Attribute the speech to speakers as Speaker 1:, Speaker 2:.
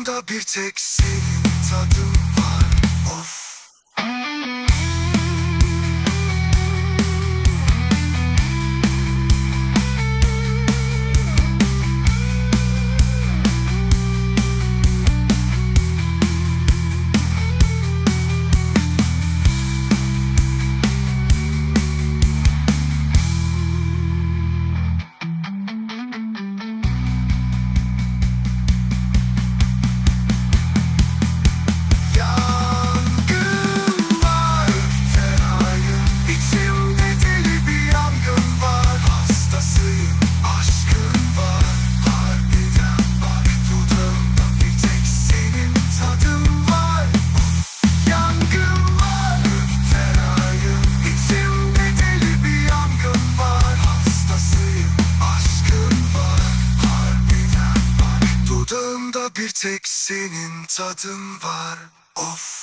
Speaker 1: Aklımda bir tek senin tadın Bir tek senin tadın var. Of.